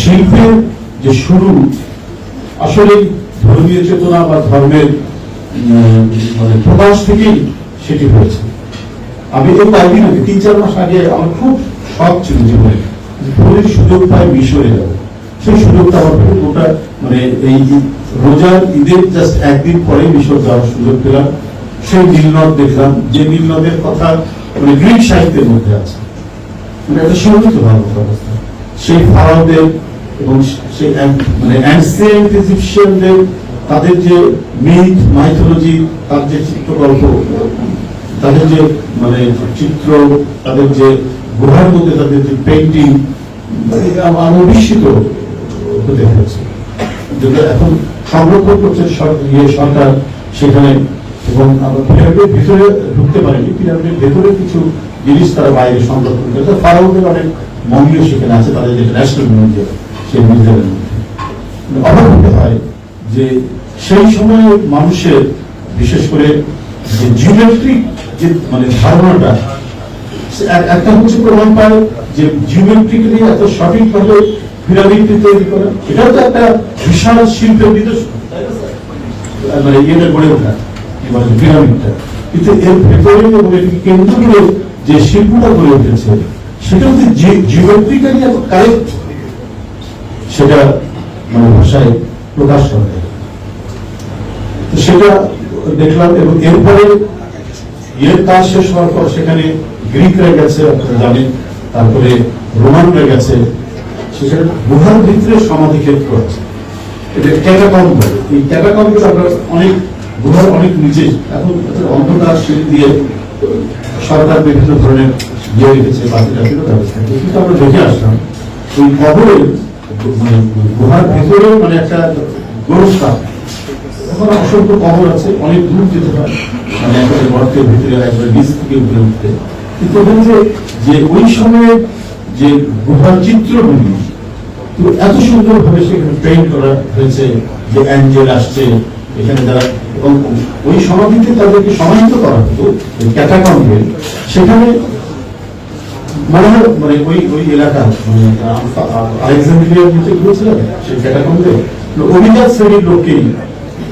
শিল্পের যে শুরু, আসলে ধর্মীয় চেতনা বা ধর্মের মানে প্রকাশ থেকেই সেটি হয়েছে। আমি এই কয়েকদিন আগে, তিন চার মাস আগে আমার খুব শখ ছিল জীবনে যে ভোরের সুযোগ পাই মিশরে যাব। সেই সুযোগটা আমার ওটা মানে এই রোজার ঈদের জাস্ট একদিন পরে মিশর যাওয়ার সুযোগ পেলাম। সেই নীলনদ দেখলাম, যে নীলনদের কথা মানে গ্রিক সাহিত্যের মধ্যে আছে। মানে একটা সীমিত ভারত অবস্থা। সেই ফারাওদের এবং সেই মানে অ্যান্সিয়েন্ট ইজিপশিয়ানদের তাদের যে মিথ, মাইথোলজি, তার যে চিত্রকল্প, তাদের যে মানে চিত্র, তাদের যে গুহার মধ্যে তাদের যে পেন্টিং আমার হতে হয়েছে। যেটা এখন সংরক্ষণ করছে ইয়ে সরকার সেখানে এবং আমরা পিরামিডের ভিতরে ঢুকতে পারিনি, পিরামিডের ভেতরে কিছু জিনিস তারা বাইরে সংরক্ষণ করেছে। ফারাউদের অনেক মন্দির সেখানে আছে, তাদের যেটা ন্যাশনাল মিউজিয়াম সেই মিউজিয়ামের মধ্যে। অবাক হতে হয় যে সেই সময়ে মানুষের, বিশেষ করে যে জিওমেট্রিক যে মানে ধারণাটা একটা হচ্ছে প্রমাণ পায় যে জিওমেট্রিক্যালি এত সঠিকভাবে পিরামিডটি তৈরি করা। এটাও তো একটা বিশাল শিল্পের নিদর্শন? মানে ইয়েটা গড়ে ওঠা পিরামিডটা কিন্তু এর ভেতরে এবং এটিকে কেন্দ্র করে যে শিল্পটা গড়ে উঠেছে সেটা হচ্ছে জিওমেট্রিক্যালি কারেক্ট সেটা মানে ভাষায় প্রকাশ করা যায়। তো সেটা দেখলাম এবং এরপরে ইয়ের কাজ শেষ হওয়ার পর সেখানে গ্রিকরা গেছে, আপনারা জানেন, তারপরে রোমানরা গেছে। সেখানে গুহার ভিতরে সমাধি ক্ষেত্র আছে। এটা ক্যাটাকম এই ক্যাটাকম আমরা অনেক, গুহার অনেক নিচে, এখন অন্ধকার সিঁড়ি দিয়ে সরকার বিভিন্ন ধরনের ইয়ে রেখেছে বাতি টাতিরও ব্যবস্থা কিন্তু আমরা দেখে আসলাম। ওই কবরের মানে গুহার ভেতরে মানে একটা গোরস্থান ওখানে অসংখ্য কবর আছে, অনেক দূর যেতে হয়। মানে একেবারে গর্তের ভিতরে, একবারে নিচ থেকে উপরে উঠতে। কিন্তু ওখানে যে যে ওই সময়ে যে গুহার চিত্রগুলি তো এত সুন্দর ভাবে সেখানে পেইন্ট করা হয়েছে, যে অ্যাঞ্জেল আসছে, এখানে যারা এবং ওই সমাধিতে তাদেরকে সমাহিত করা হতো ক্যাটাকম্বে সেখানে মনে হয় মানে ওই ওই এলাকা মানে ঘুরেছিলেন, সেই ক্যাটাকম্বে। অভিজাত শ্রেণির লোককেই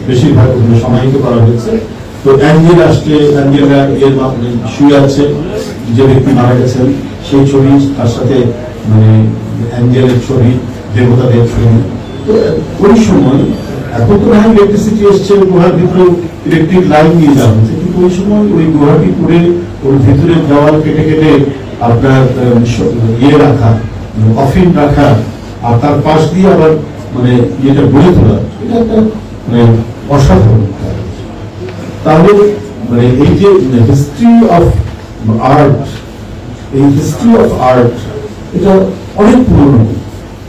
বেশিরভাগ সমাহিত করা হয়েছে। তো শুয়ে আছে, যে ব্যক্তি মারা গেছেন, সেই ছবি, তার সাথে মানে অ্যাঞ্জেলের ছবি, দেবতাদের ছবি। ওই সময় এখন তো না ইলেকট্রিসিটি এসছে, গুহার ভিতরে ইলেকট্রিক লাইন নিয়ে যাওয়া হচ্ছে কিন্তু ওই সময় ওই গুহাটি করে ওর ভিতরে দেওয়াল কেটে কেটে আপনার ইয়ে রাখা কফিন রাখা, আর তার পাশ দিয়ে আবার মানে ইয়েটা গড়ে তোলা, এটা একটা মানে অসাধারণ তাহলে মানে এই যে হিস্ট্রি অফ আর্ট এই হিস্ট্রি অফ আর্ট এটা অনেক পুরনো।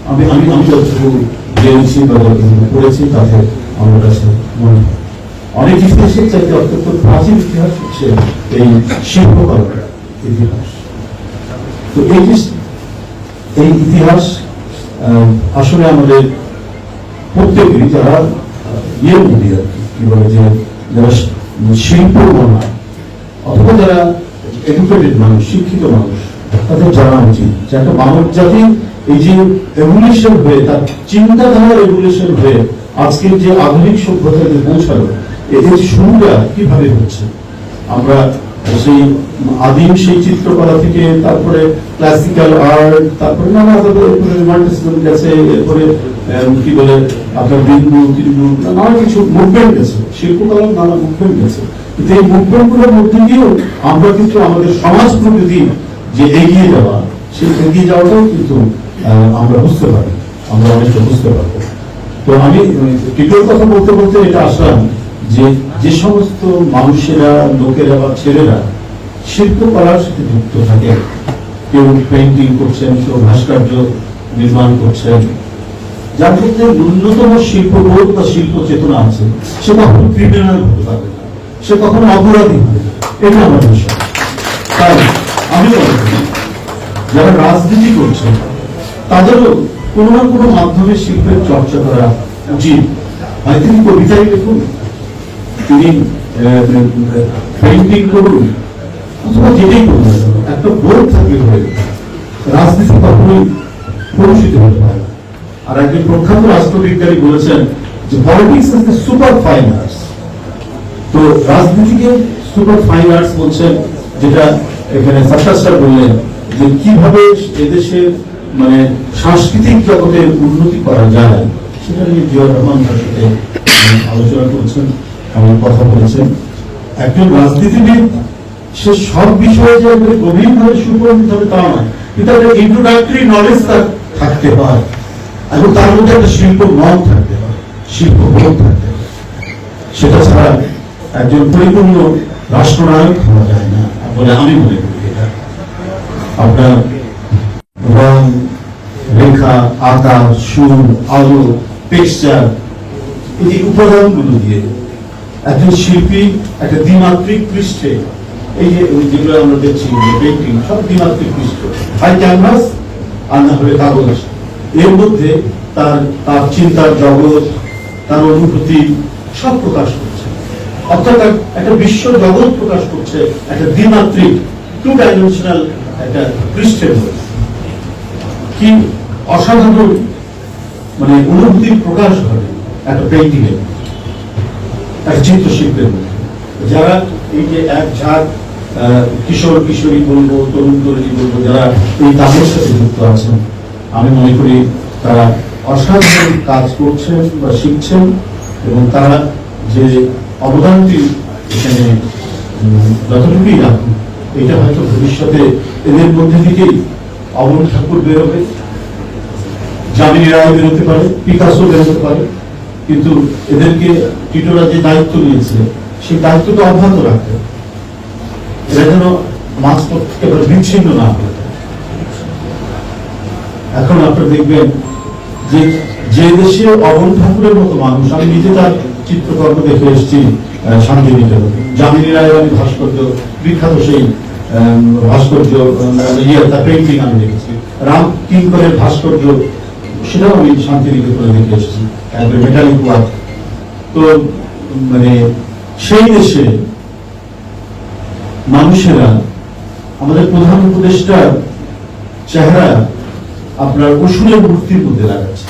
আমি আমি আমি যতটুকু জেনেছি বা যতটুকু পড়েছি, তাতে আমার কাছে মনে হয়। অনেক ইতিহাসের চাইতে অত্যন্ত প্রাচীন ইতিহাস হচ্ছে এই শিল্পকলার ইতিহাস। তো এই যে এই ইতিহাস আসলে আমাদের প্রত্যেকেরই যারা ইয়ের মধ্যে আর কি বলে যে যারা শিল্প বানায় অথবা যারা এডুকেটেড মানুষ, শিক্ষিত মানুষ, তাদের জানা উচিত যে একটা মানব জাতি এই যে এভলিউশন হয়ে, তার চিন্তাধারার এভলিউশন হয়ে আজকের যে আধুনিক সভ্যতায় যে পৌঁছালো এ- এর শুরুটা কীভাবে হচ্ছে? আমরা সেই আদিম সেই চিত্রকলা থেকে তারপরে ক্লাসিক্যাল আর্ট তারপরে নানা রোমান্টিসিজম গেছে, এরপরে কি বলে, আপনার বিন্দু নানা কিছু মুভমেন্ট গেছে, শিল্পকলার নানা মুভমেন্ট গেছে। কিন্তু এই মুভমেন্টগুলোর মধ্যে দিয়েও আমরা কিন্তু আমাদের সমাজ প্রকৃতি যে এগিয়ে যাওয়া, সেই এগিয়ে যাওয়াটাও কিন্তু আমরা বুঝতে পারি, আমরা অনেকটা বুঝতে পারব। তো আমি টিটোর কথা বলতে বলতে এটা আসলাম যে যে সমস্ত মানুষেরা, লোকেরা বা ছেলেরা শিল্পকলার সাথে যুক্ত থাকে। কেউ পেন্টিং করছেন, কেউ ভাস্কর্য নির্মাণ করছেন। যার মধ্যে ন্যূনতম শিল্পবোধ বা শিল্প চেতনা আছে, সে কখনো ক্রিমিনাল হতে পারবে সে কখনো অপরাধী হবে। এটা আমার বিষয় তাই আমি যারা রাজনীতি করছেন, তাদেরও কোনো না কোনো মাধ্যমে শিল্পের চর্চা করা উচিত। হয় তিনি কবিতাই লিখুন তিনি পেন্টিং করুন, অথবা যেটাই করুন একটা থাকলে রাজনীতি কখনোই কলুষিত হতে পারে আর একজন প্রখ্যাত রাষ্ট্রবিজ্ঞানী বলেছেন যে politics is the super fine arts তো রাজনীতিকে সুপার ফাইন আর্টস বলছেন, যেটা এখানে সাত্তার বললেন যে কীভাবে এদেশের মানে সাংস্কৃতিক জগতের উন্নতি করা যায়, সেটা নিয়ে জিয়াউর রহমান সাথে আলোচনা করছেন। আমার কথা বলেছেন। একজন রাজনীতিবিদ, সে সব বিষয়ে যে একেবারে গভীরভাবে সুপরিচিত হবে তা নয়, কিন্তু একটা ইন্ট্রোডাক্টরি নলেজ তার থাকতে হয় এবং তার মধ্যে একটা শিল্প মন থাকতে হয় শিল্প বোধ থাকতে হয় সেটা ছাড়া একজন পরিপূর্ণ রাষ্ট্রনায়ক হওয়া যায় না, বলে আমি মনে করি এটা। আপনার রং, রেখা, আকার, সুর, আলো টেক্সচার এই উপাদানগুলো দিয়ে একজন শিল্পী একটা দ্বিমাত্রিক পৃষ্ঠে এই যে যেগুলো আমরা দেখছি পেন্টিং সব দ্বিমাত্রিক পৃষ্ঠ হয় ক্যানভাস আর না হলে কাগজ। এর মধ্যে তার তার চিন্তার জগৎ তার অনুভূতি সব প্রকাশ করছে। অর্থাৎ একটা বিশ্ব জগৎ প্রকাশ করছে একটা দ্বিমাত্রিক টু ডাইমেনশনাল একটা পৃষ্ঠের মধ্যে। কি অসাধারণ মানে অনুভূতির প্রকাশ ঘটে একটা পেন্টিং এর মধ্যে, একটা চিত্রশিল্পের মধ্যে। যারা এই যে এক ঝাঁক কিশোর, কিশোরী বলব, তরুণ, তরুণী বলব, যারা এই কাজের সাথে যুক্ত আছেন, আমি মনে করি তারা অসাধারণ কাজ করছেন বা শিখছেন এবং তারা যে অবদানটি এখানে যতটুকুই রাখুন এটা হয়তো ভবিষ্যতে এদের মধ্যে থেকেই অমর ঠাকুর বেরোবে জামিনী রায় বেরোতে পারে পিকাসো বেরোতে পারে। কিন্তু এদেরকে টিটোরা যে দায়িত্ব নিয়েছে, সেই দায়িত্বটা অব্যাহত রাখতে। এরা যেন মাঝপথ বিচ্ছিন্ন না এখন আপনারা দেখবেন যে যে দেশে অবন ঠাকুরের মতো মানুষ, আমি নিজে তার চিত্রকর্ম দেখে এসেছি জামিনী রায়ের আমি ভাস্কর্য, বিখ্যাত সেই ভাস্কর্য ইয়ে তার পেন্টিং আমি দেখেছি। রাম কিঙ্করের ভাস্কর্য, সেটাও আমি শান্তিনিকেতনে দেখে এসেছি। একবারে মেটালিক ওয়ার্ক তো মানে সেই দেশে মানুষেরা, আমাদের প্রধান উপদেষ্টার চেহারা আপনার ওষুধের মূর্তির মধ্যে লাগাচ্ছে।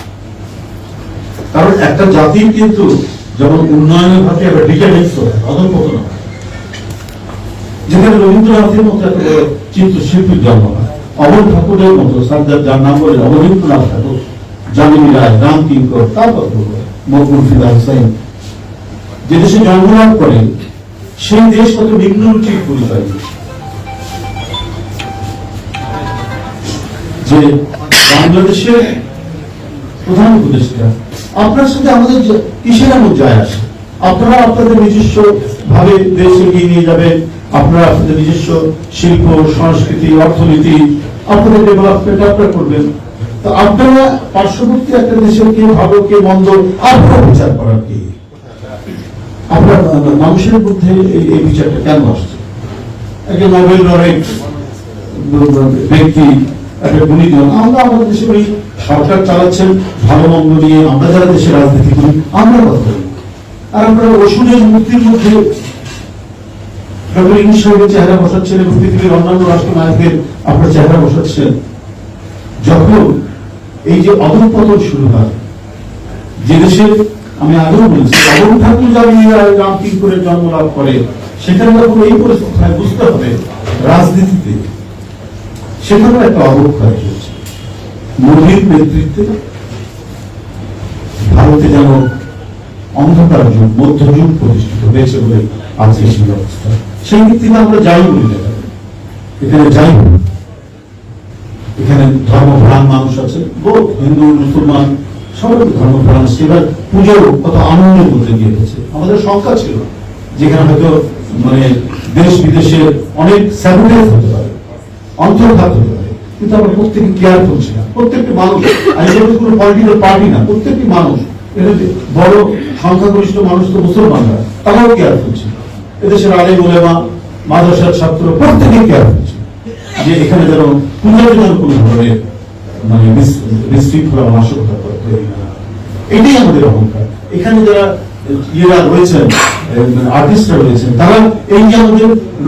কারণ একটা জাতির কিন্তু যেমন উন্নয়নের ভাবে একটা ডিকেডেন্স হয় অধঃপতন যেখানে রবীন্দ্রনাথের মতো একটা চিত্রশিল্পীর জন্ম হয়। অমর ঠাকুরের মতো, সাজ্জাদ যার নাম বলে অবনীন্দ্রনাথ ঠাকুর। জামিনী রায় রাম কিঙ্কর তার কথা বলব মকবুল ফিদা হুসাইন যে দেশে করেন সেই দেশ কত পরিচয়। যে বাংলাদেশের প্রধান উপদেষ্টা, আপনার সাথে আমাদের কিসের এমন আপনারা আপনাদের নিজস্ব ভাবে দেশ এগিয়ে নিয়ে যাবেন, আপনারা আপনাদের নিজস্ব শিল্প, সংস্কৃতি, অর্থনীতি, আপনাদের ডেভেলপমেন্ট আপনারা করবেন। আপনারা পার্শ্ববর্তী একটা দেশের কে ভালো, কে মন্দ, আপনারা বিচার করার কি? আপনার মানুষের মধ্যে এই- বিচারটা কেন আসছে? একজন নোবেল ব্যক্তি, একটা আমরা আমাদের দেশে ওই সরকার চালাচ্ছেন ভালো, মন্দ নিয়ে, আমরা যারা দেশে রাজনীতি করি আমরা কথা বলি আর আপনারা ওষুধের মুক্তির মধ্যে ডক্টর ইংলিশ চেহারা বসাচ্ছেন এবং পৃথিবীর অন্যান্য রাষ্ট্র নায়কের আপনার চেহারা বসাচ্ছেন। যখন এই যে অধঃপতন শুরু হয়, যে দেশে আমি আগেও বলেছি অবন ঠাকুর জামিনীরা রাম করে জন্ম লাভ করে, সেখানে যখন এই পরিস্থিতি হয় বুঝতে হবে রাজনীতিতে, সেখানেও একটা অবক্ষয় চলছে। মোদীর নেতৃত্বে ভারতে যেন অন্ধকার যুগ মধ্যযুগ প্রতিষ্ঠিত হয়েছে বলে আজকে সেই অবস্থা সেই দিক আমরা যাই বলি এখানে যাই বলি এখানে ধর্মপ্রাণ মানুষ আছে বহু হিন্দু, মুসলমান, সবাই ধর্মপ্রাণ আছে। এবার পুজো কত আনন্দের মধ্যে দিয়ে হচ্ছে আমাদের সংখ্যা ছিল, যেখানে হয়তো মানে দেশ বিদেশের অনেক স্যানিটাইজ হতে পারে অন্তর্ঘাত হতে পারে, কিন্তু আমরা প্রত্যেকে কেয়ার করছি না। প্রত্যেকটি মানুষ আমি কোনো পলিটিক্যাল পার্টি না, প্রত্যেকটি মানুষ এটা বড় সংখ্যাগরিষ্ঠ মানুষ তো মুসলমানরা, তারাও কেয়ার করছে। এদেশের আলে ওলেমা মাদ্রাসার ছাত্র প্রত্যেকে কেয়ার করছে। যে এখানে যেন পূজার যেন কোনো ধরনের মানে বিশ- বিশৃঙ্খলা বা তৈরি না। এটাই আমাদের অহংকার। এখানে যারা ইয়েরা রয়েছেন আর্টিস্টরা রয়েছেন, তারা এই যে আমাদের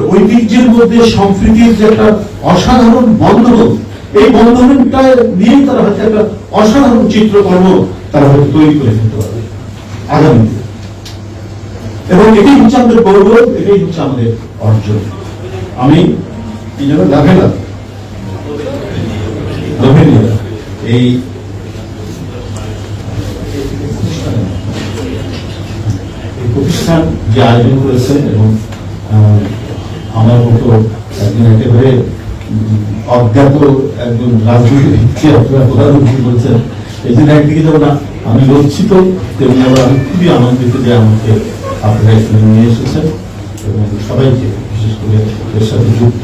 ঐতিহ্যের মধ্যে সম্প্রীতির যে একটা অসাধারণ বন্ধন, এই বন্ধনটা নিয়েই তারা হয়তো একটা অসাধারণ চিত্রকর্ম তারা হয়তো তৈরি করে ফেলতে পারবে আগামীতে। এবং এটাই হচ্ছে আমাদের গৌরব, এটাই হচ্ছে আমাদের অর্জন। আমি এই প্রতিষ্ঠান যে আয়োজন করেছে এবং আমার মতো একজন একেবারে অজ্ঞাত একজন রাজনৈতিক ভিত্তি আপনারা প্রধানমন্ত্রী বলছেন, এই জন্য একদিকে যেমন আমি লজ্জিত, তেমনি আবার আমি খুবই আনন্দিত যে আমাকে আপনারা এখানে নিয়ে এসেছেন এবং সবাইকে বিশেষ করে এর সাথে যুক্ত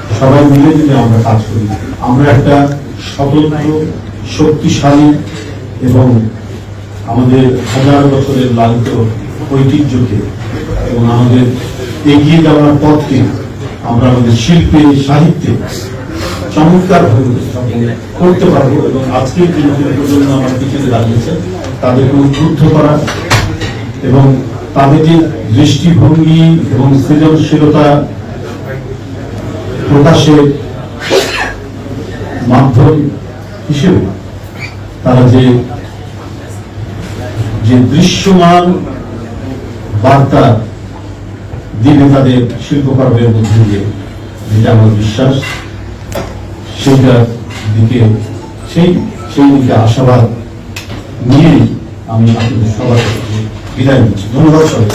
সবাই মিলে যদি আমরা কাজ করি, আমরা একটা স্বতন্ত্র, শক্তিশালী এবং আমাদের হাজার বছরের লালিত ঐতিহ্যকে এবং আমাদের এগিয়ে যাওয়ার পথকে আমরা আমাদের শিল্পে, সাহিত্যে চমৎকার করতে পারব এবং আজকের যে নতুন প্রজন্ম আমার পিছনে দাঁড়িয়েছে, তাদেরকে উদ্বুদ্ধ করা এবং তাদের যে দৃষ্টিভঙ্গি এবং সৃজনশীলতা প্রকাশের মাধ্যম হিসেবে তারা যে যে দৃশ্যমান বার্তা দিবে তাদের শিল্পকর্মের মধ্যে দিয়ে, যেটা আমার বিশ্বাস, সেইটার দিকে, সেই সেই দিকে আশাবাদ নিয়েই আমি আপনাদের সবার বিদায় নিচ্ছি। ধন্যবাদ সবাই